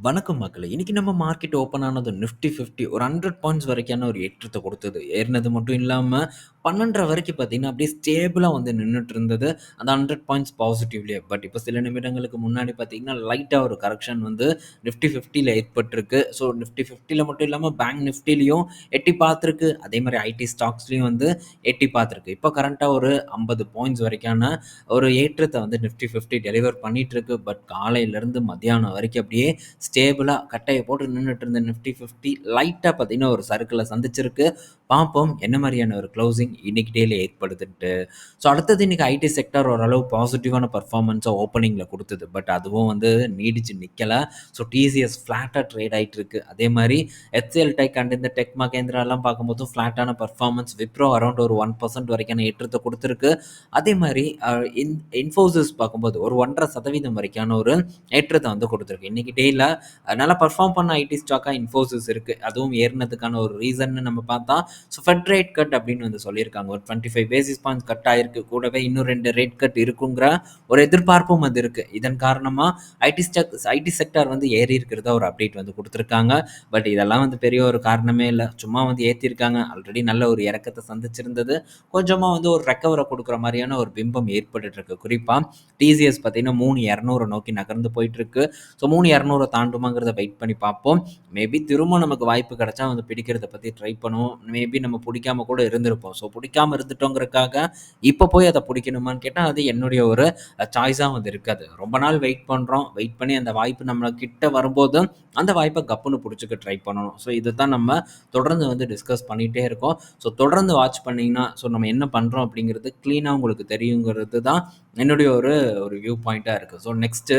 வணக்கம் மக்களே! இன்னைக்கு நம்ம மார்க்கெட் ஓப்பன் ஆனது நிஃப்டி 50 ஒரு 100 பாயிண்ட்ஸ் வரைக்கான ஒரு ஏற்றத்தை கொடுத்தது ஏறினது மட்டும் இல்லாமல் பன்னெண்டரை வரைக்கும் பார்த்தீங்கன்னா, அப்படியே ஸ்டேபிளாக வந்து நின்றுட்டு இருந்தது. அந்த 100 பாயிண்ட்ஸ் பாசிட்டிவ்லேயே பட் இப்போ சில நிமிடங்களுக்கு முன்னாடி பார்த்தீங்கன்னா, லைட்டாக ஒரு கரெக்ஷன் வந்து நிஃப்டி 50ல ஏற்பட்டிருக்கு. ஸோ நிஃப்டி 50ல மட்டும் இல்லாமல் பேங்க் நிஃப்டிலையும் எட்டி பார்த்துருக்கு அதே மாதிரி ஐடி ஸ்டாக்ஸ்லேயும் வந்து எட்டி பார்த்துருக்கு இப்போ கரண்ட்டாக ஒரு 50 பாயிண்ட்ஸ் வரைக்கான ஒரு ஏற்றத்தை வந்து நிஃப்டி 50 டெலிவர் பண்ணிகிட்ருக்கு பட் காலையிலேருந்து மத்தியானம் வரைக்கும் அப்படியே ஸ்டேபிளாக கட்டையை போட்டு நின்றுட்டு இருந்த நிஃப்டி ஃபிஃப்டி லைட்டாக பார்த்தீங்கன்னா, ஒரு சர்க்கிளை சந்திச்சிருக்கு. பார்ப்போம் என்ன மாதிரியான ஒரு க்ளோசிங் இன்னைக்கு டேல ஏற்படுதுன்ட்டு. ஸோ அடுத்தது இன்னைக்கு ஐடி செக்டார் ஓரளவு பாசிட்டிவான பெர்ஃபார்மன்ஸ ஓப்பனிங்கில் கொடுத்தது பட் அதுவும் வந்து நீடிச்சு நிற்கலை ஸோ டிசிஎஸ் ஃப்ளாட்டாக ட்ரேட் ஆயிட்டு இருக்கு. அதே மாதிரி எச்எல் டெக் அண்ட் இந்த டெக் மகேந்திராலாம் பார்க்கும்போது ஃப்ளாட்டான பர்ஃபார்மன்ஸ் விப்ரோ அரௌண்ட் ஒரு ஒன் பர்சன்ட் வரைக்கான ஏற்றத்தை கொடுத்துருக்கு அதே மாதிரி இன் இன்ஃபோசிஸ் பார்க்கும்போது ஒரு 1.5% வரைக்கான ஒரு ஏற்றத்தை வந்து கொடுத்துருக்கு இன்னைக்கு டேயில் நல்லா பர்ஃபார்ம் பண்ண ஐடி ஸ்டாக்கா இன்ஃபோசிஸ் இருக்கு. அதுவும் ஏறினதுக்கான ஒரு ரீசன்னு நம்ம பார்த்தா, ஸோ ஃபெட் ரேட் கட் அப்படின்னு வந்து சொல்லியிருக்காங்க. ஒரு 25 பேசிஸ் பாயிண்ட்ஸ் கட் ஆயிருக்கு. கூடவே இன்னும் ரெண்டு ரேட் கட் இருக்குங்கிற ஒரு எதிர்பார்ப்பும் வந்து இருக்கு. இதன் காரணமா ஐடி ஸ்டாக் ஐடி செக்டார் வந்து ஏறி இருக்கிறதா ஒரு அப்டேட் வந்து கொடுத்துருக்காங்க பட் இதெல்லாம் வந்து பெரிய ஒரு காரணமே இல்லை சும்மா வந்து ஏற்றிருக்காங்க ஆல்ரெடி நல்ல ஒரு இறக்கத்தை சந்திச்சிருந்தது. கொஞ்சமா வந்து ஒரு ரெக்கவரை கொடுக்குற மாதிரியான ஒரு பிம்பம் ஏற்பட்டுட்டு இருக்கு. குறிப்பா டிசிஎஸ் பார்த்தீங்கன்னா, 3200 நோக்கி நகர்ந்து போயிட்டு இருக்கு. ஸோ 3200 தாண்டுமாங்கிறத வெயிட் பண்ணி பார்ப்போம். மேபி திரும்ப நமக்கு வாய்ப்பு கிடைச்சா வந்து பிடிக்கிறத பற்றி ட்ரை பண்ணுவோம். மேபி நம்ம பிடிக்காம கூட இருந்திருப்போம். ஸோ பிடிக்காம இருந்துட்டோங்கிறதுக்காக இப்போ போய் அதை பிடிக்கணுமான்னு கேட்டால் அது என்னுடைய ஒரு சாய்ஸாக வந்து இருக்காது. ரொம்ப நாள் வெயிட் பண்ணுறோம் வெயிட் பண்ணி அந்த வாய்ப்பு நம்ம கிட்ட வரும்போது, அந்த வாய்ப்பை கப்புன்னு பிடிச்சிக்க ட்ரை பண்ணணும். ஸோ இதுதான் நம்ம தொடர்ந்து வந்து டிஸ்கஸ் பண்ணிகிட்டே இருக்கோம். ஸோ தொடர்ந்து வாட்ச் பண்ணிங்கன்னா ஸோ நம்ம என்ன பண்ணுறோம் அப்படிங்கிறது க்ளீனாக உங்களுக்கு தெரியுங்கிறது தான் என்னுடைய ஒரு ஒரு வியூ பாயிண்ட்டாக இருக்குது ஸோ நெக்ஸ்ட்டு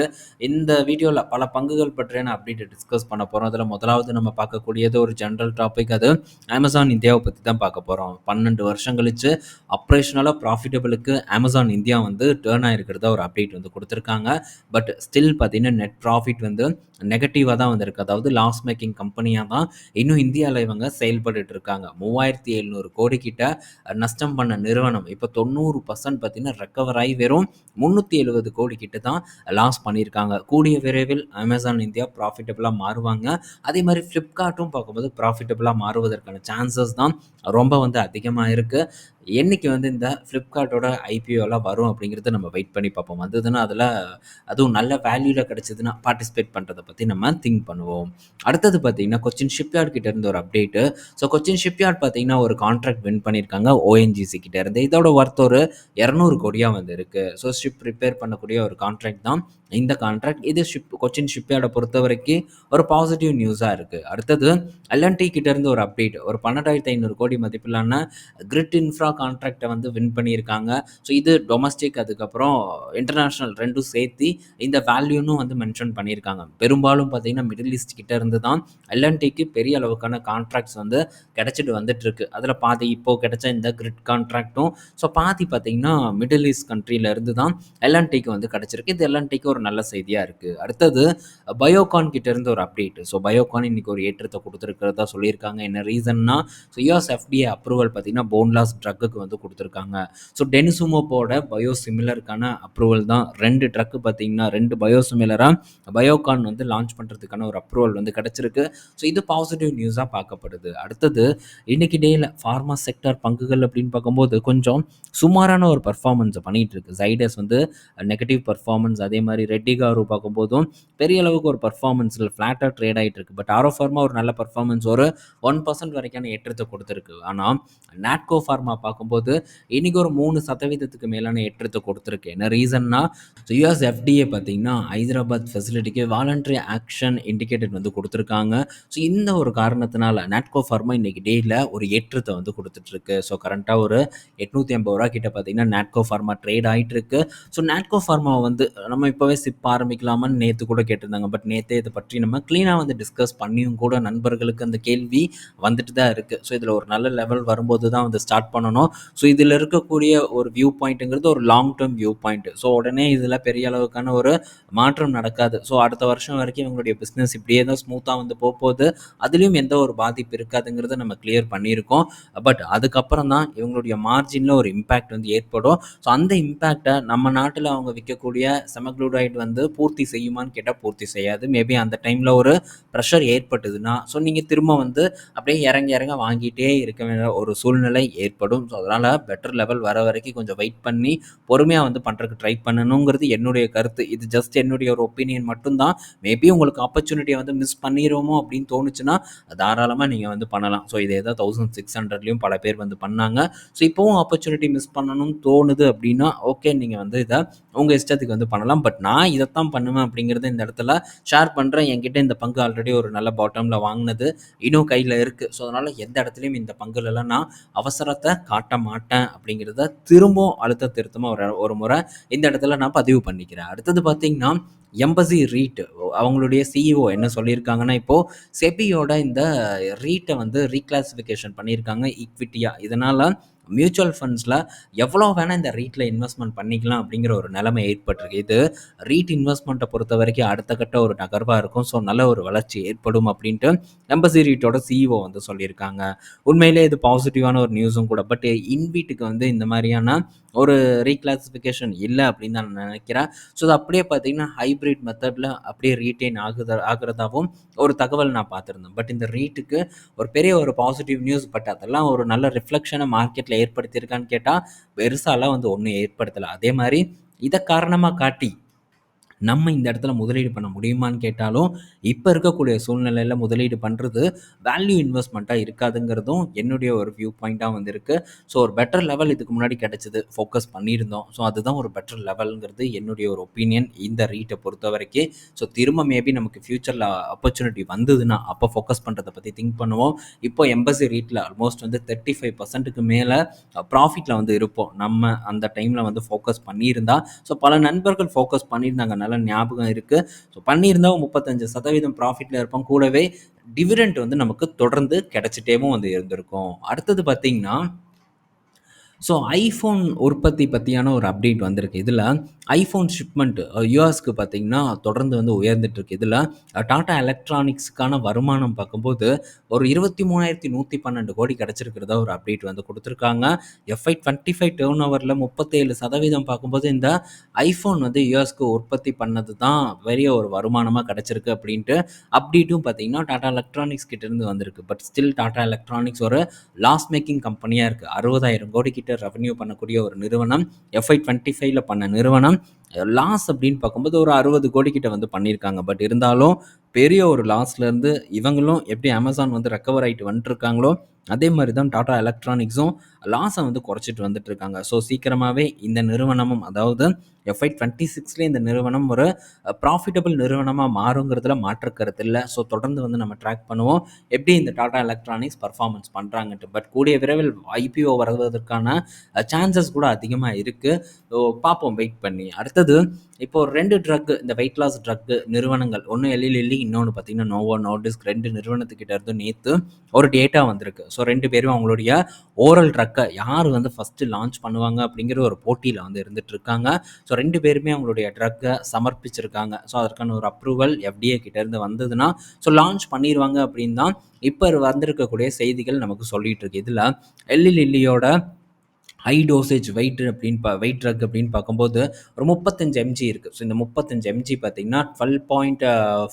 இந்த வீடியோவில் பல பங்குகள் பற்றியான அப்டேட்ட டிஸ்கஸ் பண்ண போகிறோம் அதில் முதலாவது நம்ம பார்க்கக்கூடியது ஒரு ஜென்ரல் டாபிக். அது அமேசான் இந்தியாவை பற்றி தான் பார்க்க போகிறோம் பன்னெண்டு வருஷம் கழிச்சு ஆப்ரேஷனலாக ப்ராஃபிட்டபிளுக்கு அமேசான் இந்தியா வந்து டேர்ன் ஆகிருக்கிறத ஒரு அப்டேட் வந்து கொடுத்துருக்காங்க பட் ஸ்டில் பார்த்தீங்கன்னா, நெட் ப்ராஃபிட் வந்து நெகட்டிவாக தான் வந்திருக்கு. அதாவது லாஸ் மேக்கிங் கம்பெனியாக தான் இன்னும் இந்தியாவில் இவங்க செயல்பட்டு இருக்காங்க. 3700 கோடி கிட்ட நஷ்டம் பண்ண நிறுவனம் இப்போ தொண்ணூறு பர்சன்ட் பார்த்தீங்கன்னா, ரெக்கவர் ஆகி வெறும் 370 கோடி கிட்ட தான் லாஸ் பண்ணியிருக்காங்க. கூடிய விரைவில் அமேசான் இந்தியா ப்ராஃபிட்டபுளாக மாறுவாங்க. அதே மாதிரி ஃப்ளிப்கார்ட்டும் பார்க்கும்போது ப்ராஃபிட்டபுளாக மாறுவதற்கான சான்சஸ் தான் ரொம்ப வந்து அதிகமாக இருக்குது என்னைக்கு வந்து இந்த ஃப்ளிப்கார்ட்டோட ஐபிஓலாம் வரும் அப்படிங்கிறத நம்ம வெயிட் பண்ணி பார்ப்போம். வந்ததுன்னா அதில் அதுவும் நல்ல வேல்யூல கிடச்சதுன்னா பார்ட்டிசிபேட் பண்ணுறதை பற்றி நம்ம திங்க் பண்ணுவோம். அடுத்தது பார்த்தீங்கன்னா, கொச்சின் ஷிப்யார்ட் கிட்ட இருந்து ஒரு அப்டேட்டு. ஸோ கொச்சின் ஷிப்யார்ட் பார்த்தீங்கன்னா, ஒரு கான்ட்ராக்ட் வின் பண்ணியிருக்காங்க ஓஎன்ஜிசி கிட்ட இருந்து. இதோட ஒர்த் ஒரு 200 கோடியா வந்து இருக்குது ஸோ ஷிப் ரிப்பேர் பண்ணக்கூடிய ஒரு கான்ட்ராக்ட் தான் இந்த கான்ட்ராக்ட். இது ஷிப் கொச்சின் ஷிப்யாரோட பொறுத்த வரைக்கும் ஒரு பாசிட்டிவ் நியூஸாக இருக்கு. அடுத்தது எல்என்டி கிட்ட இருந்து ஒரு அப்டேட். ஒரு 12,500 கோடி மதிப்பிலான கிரிட் இன்ஃப்ரா கான்ட்ராக்டை வந்து வின் பண்ணியிருக்காங்க. ஸோ இது டொமஸ்டிக் அதுக்கப்புறம் இன்டர்நேஷ்னல் ரெண்டும் சேர்த்தி இந்த வேல்யூன்னு வந்து மென்ஷன் பண்ணியிருக்காங்க. பெரும்பாலும் பார்த்தீங்கன்னா, மிடில் ஈஸ்ட் கிட்ட இருந்து தான் எல்என்டிக்கு பெரிய அளவுக்கான கான்ட்ராக்ட்ஸ் வந்து கிடைச்சிட்டு வந்துட்டு இருக்கு. அதில் பாதி இப்போ கிடைச்ச இந்த கிரிட் கான்ட்ராக்டும் ஸோ பாதி பார்த்தீங்கன்னா, மிடில் ஈஸ்ட் கண்ட்ரியில இருந்து தான் எல்என்டிக்கு வந்து கிடச்சிருக்கு இது எல்என்டிக்கு ஒரு நல்ல செய்தியாக இருக்கு. அடுத்தது பயோகான் கிட்ட இருந்து ஒரு அப்டேட். ஸோ பயோகான் இன்னைக்கு ஒரு ஏற்றத்தை கொடுத்துருக்கிறதா சொல்லியிருக்காங்க. என்ன ரீசன்னா, ஸோ யூஎஸ் எஃப்டிஏ அப்ரூவல் பார்த்தீங்கன்னா, போன்லாஸ் ட்ரக் ட்ரக்குக்கு வந்து கொடுத்துருக்காங்க ஸோ டெனிசுமோப்போட பயோசிமிலருக்கான அப்ரூவல் தான் ரெண்டு ட்ரக்கு பார்த்தீங்கன்னா, 2 பயோசிமிலரா பயோகான் வந்து லான்ச் பண்ணுறதுக்கான ஒரு அப்ரூவல் வந்து கிடச்சிருக்கு ஸோ இது பாசிட்டிவ் நியூஸாக பார்க்கப்படுது. அடுத்தது இன்னைக்கு டேயில் ஃபார்மா செக்டார் பங்குகள் அப்படின்னு பார்க்கும்போது, கொஞ்சம் சுமாரான ஒரு பர்ஃபார்மன்ஸை பண்ணிட்டு இருக்கு. சைடஸ் வந்து நெகட்டிவ் பர்ஃபார்மன்ஸ் அதே மாதிரி ரெட்டி காரு பார்க்கும்போதும் பெரிய அளவுக்கு ஒரு பர்ஃபார்மன்ஸில் ஃப்ளாட்டாக ட்ரேட் ஆகிட்டு இருக்கு. பட் ஆரோ ஃபார்மா ஒரு நல்ல பர்ஃபார்மன்ஸ் ஒரு ஒன் பர்சன்ட் வரைக்கான ஏற்றத்தை கொடுத்துருக்கு ஆனால் நாட்கோ ஃபார்மா பார்க்கும்போது இன்னைக்கு ஒரு மூணு சதவீதத்துக்கு மேலான ஏற்றத்தை கொடுத்துருக்கு என்ன ரீசன்னா, ஸோ எஃப்டிஏ பார்த்தீங்கன்னா, ஹைதராபாத் ஃபெசிலிட்டிக்கு வாலண்டரி ஆக்ஷன் இண்டிகேட்டட் வந்து கொடுத்துருக்காங்க ஸோ இந்த ஒரு காரணத்தினால நாட்கோ ஃபார்மா இன்னைக்கு டேயில் ஒரு ஏற்றத்தை வந்து கொடுத்துட்ருக்கு இருக்கு. ஸோ கரண்ட்டாக ஒரு எட்நூற்றி ஐம்பது ரூபா கிட்ட பார்த்தீங்கன்னா, நாட்கோ ஃபார்மா ட்ரேட் ஆயிட்டு இருக்கு. ஸோ நாட்கோ ஃபார்மா வந்து நம்ம இப்போவே சிப் ஆரம்பிக்கலாமான்னு நேற்று கூட கேட்டிருந்தாங்க. பட் நேற்றே இதை பற்றி நம்ம க்ளீனாக வந்து டிஸ்கஸ் பண்ணியும் கூட நண்பர்களுக்கு அந்த கேள்வி வந்துட்டு தான் இருக்குது ஸோ இதில் ஒரு நல்ல லெவல் வரும்போது தான் வந்து ஸ்டார்ட் பண்ணணும். பண்ணணும். ஸோ இதில் இருக்கக்கூடிய ஒரு வியூ பாயிண்ட்டுங்கிறது ஒரு long term view point so உடனே இதில் பெரிய அளவுக்கான ஒரு மாற்றம் நடக்காது. ஸோ அடுத்த வருஷம் வரைக்கும் இவங்களுடைய பிஸ்னஸ் இப்படியே தான் ஸ்மூத்தாக வந்து போக போகுது அதுலேயும் எந்த ஒரு பாதிப்பு இருக்காதுங்கிறத நம்ம கிளியர் பண்ணியிருக்கோம். பட் அதுக்கப்புறம் தான் இவங்களுடைய மார்ஜினில் ஒரு இம்பேக்ட் வந்து ஏற்படும். ஸோ அந்த இம்பேக்டை நம்ம நாட்டில் அவங்க விற்கக்கூடிய செமக்ளூடைட் வந்து பூர்த்தி செய்யுமான்னு கேட்டால் பூர்த்தி செய்யாது. மேபி அந்த டைமில் ஒரு ப்ரெஷர் ஏற்பட்டதுன்னா ஸோ நீங்கள் திரும்ப வந்து அப்படியே இறங்க இறங்க வாங்கிட்டே இருக்க வேண்டிய ஒரு சூழ்நிலை ஏற்படும். ஸோ அதனால் பெட்டர் லெவல் வர வரைக்கும் கொஞ்சம் வெயிட் பண்ணி பொறுமையாக வந்து பண்ணுறதுக்கு ட்ரை பண்ணணுங்கிறது என்னுடைய கருத்து. இது ஜஸ்ட் என்னுடைய ஒரு ஒப்பீனியன் மட்டும்தான். மேபி உங்களுக்கு ஆப்பர்ச்சுனிட்டியை வந்து மிஸ் பண்ணிடுவோமோ அப்படின்னு தோணுச்சுன்னா தாராளமாக நீங்கள் வந்து பண்ணலாம். ஸோ இதே தான் தௌசண்ட் சிக்ஸ் ஹண்ட்ரட்லேயும் பல பேர் வந்து பண்ணாங்க. ஸோ இப்போவும் ஆப்பர்ச்சுனிட்டி மிஸ் பண்ணணும்னு தோணுது அப்படின்னா ஓகே நீங்கள் வந்து இதை உங்கள் இஷ்டத்துக்கு வந்து பண்ணலாம். பட் நான் இதைத்தான் பண்ணுவேன் அப்படிங்கிறத இந்த இடத்துல ஷேர் பண்ணுறேன் என்கிட்ட இந்த பங்கு ஆல்ரெடி ஒரு நல்ல பாட்டமில் வாங்கினது. இன்னும் கையில் இருக்குது ஸோ அதனால் எந்த இடத்துலையும் இந்த பங்குலலாம் நான் அவசரத்தை காட்ட மாட்டேன் அப்படிங்கிறத திரும்பவும் அழுத்த திருத்தமாக ஒரு ஒரு முறை இந்த இடத்துல நான் பதிவு பண்ணிக்கிறேன். அடுத்தது பார்த்திங்கன்னா எம்பசி ரீட் அவங்களுடைய சிஇஓ என்ன சொல்லியிருக்காங்கன்னா இப்போது செபியோட இந்த ரீட்டை வந்து ரீக்ளாசிஃபிகேஷன் பண்ணியிருக்காங்க ஈக்விட்டியாக இதனால் மியூச்சுவல் ஃபண்ட்ஸில் எவ்வளோ வேணால் இந்த ரீட்டில் இன்வெஸ்ட்மெண்ட் பண்ணிக்கலாம் அப்படிங்கிற ஒரு நிலைமை ஏற்பட்டிருக்கு. இது ரீட் இன்வெஸ்ட்மெண்ட்டை பொறுத்த வரைக்கும் அடுத்த கட்ட ஒரு நகர்வாக இருக்கும். ஸோ நல்ல ஒரு வளர்ச்சி ஏற்படும் அப்படின்ட்டு எம்பசி ரீட்டோட சிஇஓ வந்து சொல்லியிருக்காங்க. உண்மையிலே இது பாசிட்டிவான ஒரு நியூஸும் கூட. பட் இன்வீட்டுக்கு வந்து இந்த மாதிரியான ஒரு ரீக்ளாசிஃபிகேஷன் இல்லை அப்படின்னு தான் நான் நினைக்கிறேன். ஸோ அது அப்படியே பார்த்தீங்கன்னா ஹைப்ரிட் மெத்தடில் அப்படியே ரீட்டைன் ஆகுத ஆகிறதாவும் ஒரு தகவல் நான் பார்த்துருந்தேன். பட் இந்த ரீட்டுக்கு ஒரு பெரிய ஒரு பாசிட்டிவ் நியூஸ் பட் அதெல்லாம் ஒரு நல்ல ரிஃப்ளெக்ஷனை மார்க்கெட்டில் ஏற்படுத்தியிருக்கான்னு கேட்டால் பெருசாலாம் வந்து ஒன்றும் ஏற்படுத்தலை. அதே மாதிரி இதை காரணமாக காட்டி நம்ம இந்த இடத்துல முதலீடு பண்ண முடியுமான்னு கேட்டாலும் இப்போ இருக்கக்கூடிய சூழ்நிலையில் முதலீடு பண்ணுறது வேல்யூ இன்வெஸ்ட்மெண்ட்டாக இருக்காதுங்கிறதும் என்னுடைய ஒரு வியூ பாயிண்ட்டாக வந்திருக்கு. ஸோ ஒரு பெட்டர் லெவல் இதுக்கு முன்னாடி கிடச்சிது ஃபோக்கஸ் பண்ணியிருந்தோம். ஸோ அதுதான் ஒரு பெட்டர் லெவலுங்கிறது என்னுடைய ஒரு ஒப்பீனியன் இந்த ரீட்டை பொறுத்த வரைக்கும். ஸோ திரும்ப மேபி நமக்கு ஃப்யூச்சரில் ஆப்பர்ச்சுனிட்டி வந்ததுன்னா அப்போ ஃபோக்கஸ் பண்ணுறதை பற்றி திங்க் பண்ணுவோம். இப்போ எம்பசி ரீட்டில் ஆல்மோஸ்ட் வந்து தேர்ட்டி ஃபைவ் பர்சன்ட்டுக்கு மேலே ப்ராஃபிட்டில் வந்து இருப்போம். நம்ம அந்த டைமில் வந்து ஃபோக்கஸ் பண்ணியிருந்தா. ஸோ பல நண்பர்கள் ஃபோக்கஸ் பண்ணியிருந்தாங்க. நல்ல ஞாபகம் இருக்குது ஸோ பண்ணியிருந்தா முப்பத்தஞ்சு சதவீதம் ப்ராஃபிட்டில் இருப்போம். கூடவே டிவிடெண்ட் வந்து நமக்கு தொடர்ந்து கிடச்சிட்டேவும் வந்து இருந்திருக்கும். அடுத்தது பார்த்திங்கன்னா ஸோ ஐஃபோன் உற்பத்தி பற்றியான ஒரு அப்டேட் வந்திருக்கு. இதில் ஐஃபோன் ஷிப்மெண்ட் யூஎஸ்க்கு uh, பார்த்திங்கன்னா தொடர்ந்து வந்து உயர்ந்துட்டுருக்கு இதில் டாடா uh, எலக்ட்ரானிக்ஸுக்கான வருமானம் பார்க்கும்போது ஒரு இருபத்தி மூணாயிரத்தி நூற்றி பன்னெண்டு கோடி கிடச்சிருக்கிறதா ஒரு அப்டேட் வந்து கொடுத்துருக்காங்க. எஃப்ஐ டுவெண்ட்டி ஃபைவ் டேர்ன் ஓவரில் முப்பத்தேழு சதவீதம் பார்க்கும்போது இந்த ஐஃபோன் வந்து யூஎஸ்க்கு உற்பத்தி பண்ணது தான் பெரிய ஒரு வருமானமாக கிடச்சிருக்கு அப்படின்ட்டு அப்டேட்டும் பார்த்திங்கன்னா டாடா எலக்ட்ரானிக்ஸ் கிட்டேருந்து வந்திருக்கு. பட் ஸ்டில் டாடா எலக்ட்ரானிக்ஸ் ஒரு லாஸ் மேக்கிங் கம்பெனியாக இருக்குது அறுபதாயிரம் கோடி கிட்ட ரெவன்யூ பண்ணக்கூடிய ஒரு நிறுவனம் எஃப்ஐ டுவெண்ட்டி ஃபைவ்ல பண்ண நிறுவனம் லாஸ் அப்படின்னு பார்க்கும்போது ஒரு அறுபது கோடி கிட்ட வந்து பண்ணியிருக்காங்க. பட் இருந்தாலும் பெரிய ஒரு லாஸ்லேருந்து இவங்களும் எப்படி அமேசான் வந்து ரெக்கவர் ஆகிட்டு வந்துட்டுருக்காங்களோ அதே மாதிரி தான் டாடா எலக்ட்ரானிக்ஸும் லாஸை வந்து குறைச்சிட்டு வந்துட்டு இருக்காங்க ஸோ சீக்கிரமாகவே இந்த நிறுவனமும் அதாவது எஃப்ஐ டுவெண்ட்டி சிக்ஸ்லேயே இந்த நிறுவனம் ஒரு ப்ராஃபிட்டபிள் நிறுவனமாக மாறுங்கிறதுல மாற்றுக்கிறது இல்லை. ஸோ தொடர்ந்து வந்து நம்ம ட்ராக் பண்ணுவோம். எப்படி இந்த டாடா எலக்ட்ரானிக்ஸ் பர்ஃபார்மன்ஸ் பண்ணுறாங்கன்ட்டு பட் கூடிய விரைவில் ஐபிஓ வருவதற்கான சான்சஸ் கூட அதிகமாக இருக்குது ஸோ பார்ப்போம் வெயிட் பண்ணி. அடுத்தது இப்போ ரெண்டு ட்ரக் இந்த வெயிட் லாஸ் ட்ரக் நிறுவனங்கள் ஒன்று எல்இ லில்லி இன்னொன்று பார்த்தீங்கன்னா நோவோ நோடிஸ்க் ரெண்டு நிறுவனத்துக்கிட்ட இருந்து நேற்று ஒரு டேட்டா வந்திருக்கு. ஸோ ரெண்டு பேரும் அவங்களுடைய ஓரல் ட்ரக்கை யார் வந்து ஃபஸ்ட்டு லான்ச் பண்ணுவாங்க அப்படிங்கிற ஒரு போட்டியில் வந்து இருந்துட்டு இருக்காங்க ஸோ ரெண்டு பேருமே அவங்களுடைய ட்ரக்கை சமர்ப்பிச்சிருக்காங்க. ஸோ அதற்கான ஒரு அப்ரூவல் எஃப்டிஏ கிட்டேருந்து வந்ததுன்னா ஸோ லான்ச் பண்ணிடுவாங்க அப்படின்னு தான் இப்போ வந்திருக்கக்கூடிய செய்திகள் நமக்கு சொல்லிகிட்டு இருக்கு இதில் எல்லி லில்லியோட ஹை டோசேஜ் வெயிட் அப்படின்னு பா வெயிட் ட்ரக் அப்படின்னு பார்க்கும்போது ஒரு முப்பத்தஞ்சு எம்ஜி இருக்குது ஸோ இந்த முப்பத்தஞ்சு எம்ஜி பார்த்தீங்கன்னா twelve point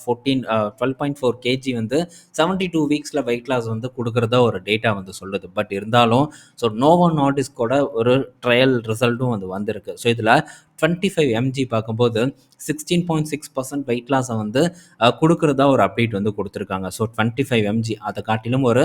fourteen twelve point four kg வந்து செவன்ட்டி டூ வீக்ஸில் வெயிட் லாஸ் வந்து கொடுக்குறதா ஒரு டேட்டா வந்து சொல்லுது. பட் இருந்தாலும் ஸோ நோவோ நாடிஸ்கோட ஒரு ட்ரையல் ரிசல்ட்டும் வந்து வந்திருக்கு. ஸோ இதில் டுவெண்ட்டி ஃபைவ் எம்ஜி பார்க்கும்போது sixteen point six percent weight லாஸை வந்து கொடுக்குறதா ஒரு அப்டேட் வந்து கொடுத்துருக்காங்க. ஸோ டுவெண்ட்டி ஃபைவ் எம்ஜி அதை காட்டிலும் ஒரு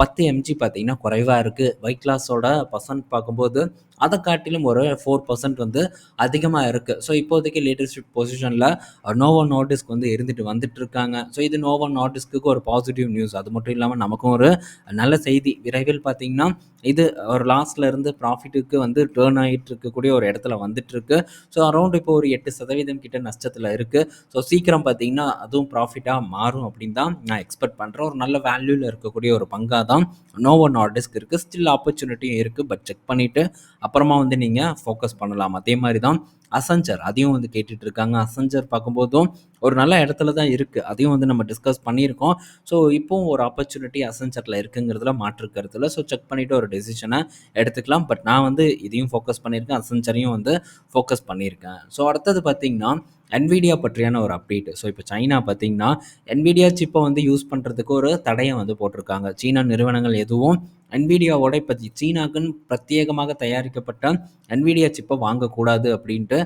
பத்து எம்ஜி பார்த்தீங்கன்னா குறைவாக இருக்குது வெயிட் லாஸோட பர்சன்ட் பார்க்கும்போது அதை காட்டிலும் ஒரு ஃபோர் பர்சன்ட் வந்து அதிகமாக இருக்குது ஸோ இப்போதைக்கு லீடர்ஷிப் பொசிஷனில் நோவோ நார்டிஸ்க் வந்து இருந்துட்டு வந்துட்டு இருக்காங்க ஸோ இது நோவோ நார்டிஸ்க்கு ஒரு பாசிட்டிவ் நியூஸ் அது மட்டும் இல்லாமல் நமக்கும் ஒரு நல்ல செய்தி. விரைவில் பார்த்தீங்கன்னா இது ஒரு லாஸ்ட்ல இருந்து ப்ராஃபிட்டுக்கு வந்து டேர்ன் ஆகிட்டு இருக்கக்கூடிய ஒரு இடத்துல வந்துட்டு இருக்கு ஸோ அரௌண்ட் இப்போ ஒரு எட்டு சதவீதம் கிட்ட நஷ்டத்தில் இருக்குது ஸோ சீக்கிரம் பார்த்தீங்கன்னா அதுவும் ப்ராஃபிட்டாக மாறும் அப்படின்னு தான் நான் எக்ஸ்பெக்ட் பண்ணுறேன் ஒரு நல்ல வேல்யூவில் இருக்கக்கூடிய ஒரு பங்காக தான் நோவோ நார்டிஸ்க் இருக்குது ஸ்டில் ஆப்பர்ச்சுனிட்டியும் இருக்குது பட் செக் பண்ணிவிட்டு அப்புறமா வந்து நீங்கள் ஃபோக்கஸ் பண்ணலாம். அதே மாதிரி தான் அசஞ்சர் அதையும் வந்து கேட்டுட்ருக்காங்க அசஞ்சர் பார்க்கும்போதும் ஒரு நல்ல இடத்துல தான் இருக்குது அதையும் வந்து நம்ம டிஸ்கஸ் பண்ணியிருக்கோம். ஸோ இப்போவும் ஒரு ஆப்பர்ச்சுனிட்டி அசன்சரில் இருக்குங்கிறதுல மாற்று ஸோ செக் பண்ணிவிட்டு ஒரு டெசிஷனை எடுத்துக்கலாம். பட் நான் வந்து இதையும் ஃபோக்கஸ் பண்ணியிருக்கேன். அசன்சரையும் வந்து ஃபோக்கஸ் பண்ணியிருக்கேன். ஸோ அடுத்தது பார்த்திங்கன்னா என்விடியா பற்றியான ஒரு அப்டேட் ஸோ இப்போ சைனா பார்த்தீங்கன்னா என்விடியா சிப்பை வந்து யூஸ் பண்ணுறதுக்கு ஒரு தடையை வந்து போட்டிருக்காங்க. சீனா நிறுவனங்கள் எதுவும் என்விடியாவோட இப்போ சீனாக்குன்னு பிரத்யேகமாக தயாரிக்கப்பட்ட என்விடியா சிப்பை வாங்கக்கூடாது அப்படின்ட்டு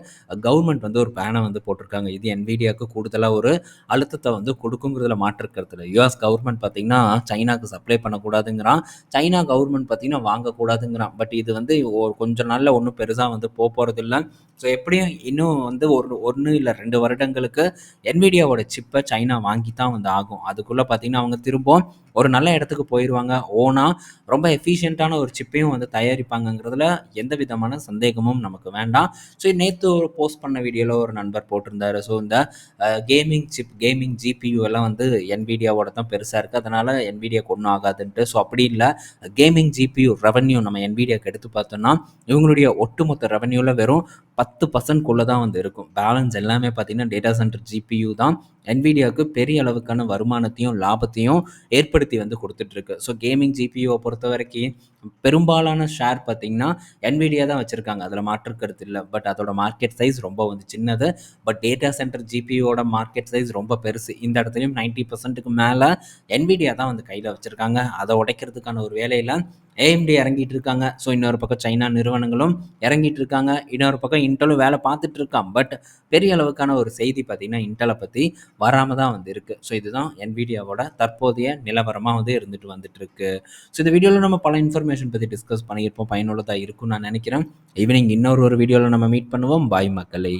கவர்மெண்ட் வந்து ஒரு பேனை வந்து போட்டிருக்காங்க. இது என்விடியாவுக்கு கூடுதலாக ஒரு அழுத்தத்தை வந்து கொடுக்குங்கிறதுல மாற்றுக்கிறதுல யூஎஸ் கவர்மெண்ட் பார்த்தீங்கன்னா சைனாக்கு சப்ளை பண்ணக்கூடாதுங்கிறான். சைனா கவர்மெண்ட் பார்த்தீங்கன்னா வாங்கக்கூடாதுங்கிறான். பட் இது வந்து கொஞ்ச நாளில் ஒன்றும் பெருசாக வந்து போக இல்லை ஸோ எப்படியும் இன்னும் வந்து ஒரு ஒன்று இல்லை ரெண்டு வருடங்களுக்கு என்விடியாவோட சிப்பை சைனா வாங்கி தான் வந்து ஆகும். அதுக்குள்ளே பார்த்திங்கன்னா அவங்க திரும்பவும் ஒரு நல்ல இடத்துக்கு போயிடுவாங்க ஓனாக ரொம்ப எஃபிஷியண்ட்டான ஒரு சிப்பையும் வந்து தயாரிப்பாங்கங்கிறதுல எந்த விதமான சந்தேகமும் நமக்கு வேண்டாம். ஸோ நேற்று ஒரு போஸ்ட் பண்ண வீடியோவில் ஒரு நண்பர் போட்டிருந்தாரு. ஸோ இந்த கேமிங் சிப் கேமிங் ஜிபியூ எல்லாம் வந்து என்விடியாவோட தான் பெருசாக இருக்குது அதனால் என்விடியாக்கு ஒன்றும் ஆகாதுன்ட்டு. ஸோ அப்படி இல்லை. கேமிங் ஜிபியூ ரெவன்யூ நம்ம என்விடியாக்கு எடுத்து பார்த்தோம்னா இவங்களுடைய ஒட்டுமொத்த ரெவன்யூவில் வெறும் பத்து பத்து பர்சன்ட்குள்ளே தான் வந்து இருக்கும். பேலன்ஸ் எல்லாமே பார்த்திங்கன்னா டேட்டா சென்டர் ஜிபியூ தான். என்விடியாவுக்கு பெரிய அளவுக்கான வருமானத்தையும் லாபத்தையும் ஏற்படுத்தி வந்து கொடுத்துட்ருக்கு ஸோ கேமிங் ஜிபியூவை பொறுத்த வரைக்கும் பெரும்பாலான ஷேர் பார்த்திங்கன்னா என்விடியா தான் வச்சுருக்காங்க. அதில் மாற்றுக்கிறது இல்லை. பட் அதோட மார்க்கெட் சைஸ் ரொம்ப வந்து சின்னது. பட் டேட்டா சென்டர் ஜிபியோட மார்க்கெட் சைஸ் ரொம்ப பெருசு. இந்த இடத்துலையும் நைன்ட்டி பர்சன்ட்டுக்கு மேலே என்விடியா தான் வந்து கையில் வச்சுருக்காங்க. அதை உடைக்கிறதுக்கான ஒரு வேலையில் ஏஎம்டி இறங்கிட்டு இருக்காங்க ஸோ இன்னொரு பக்கம் சைனா நிறுவனங்களும் இறங்கிட்டு இருக்காங்க இன்னொரு பக்கம் இன்டலும் வேலை பார்த்துட்டு இருக்கான் பட் பெரிய அளவுக்கான ஒரு செய்தி பார்த்தீங்கன்னா இன்டலை பற்றி வராமல் தான் வந்து இருக்குது ஸோ இதுதான் என்விடியாவோட தற்போதைய நிலவரமாக வந்து இருந்துட்டு வந்துட்டு இருக்கு ஸோ இந்த வீடியோவில் நம்ம பல இன்ஃபர்மேஷன் பற்றி டிஸ்கஸ் பண்ணியிருப்போம். பயனுள்ளதாக இருக்கும்னு நான் நினைக்கிறேன். ஈவினிங் இன்னொரு ஒரு வீடியோவில் நம்ம மீட் பண்ணுவோம். பாய் மக்களை.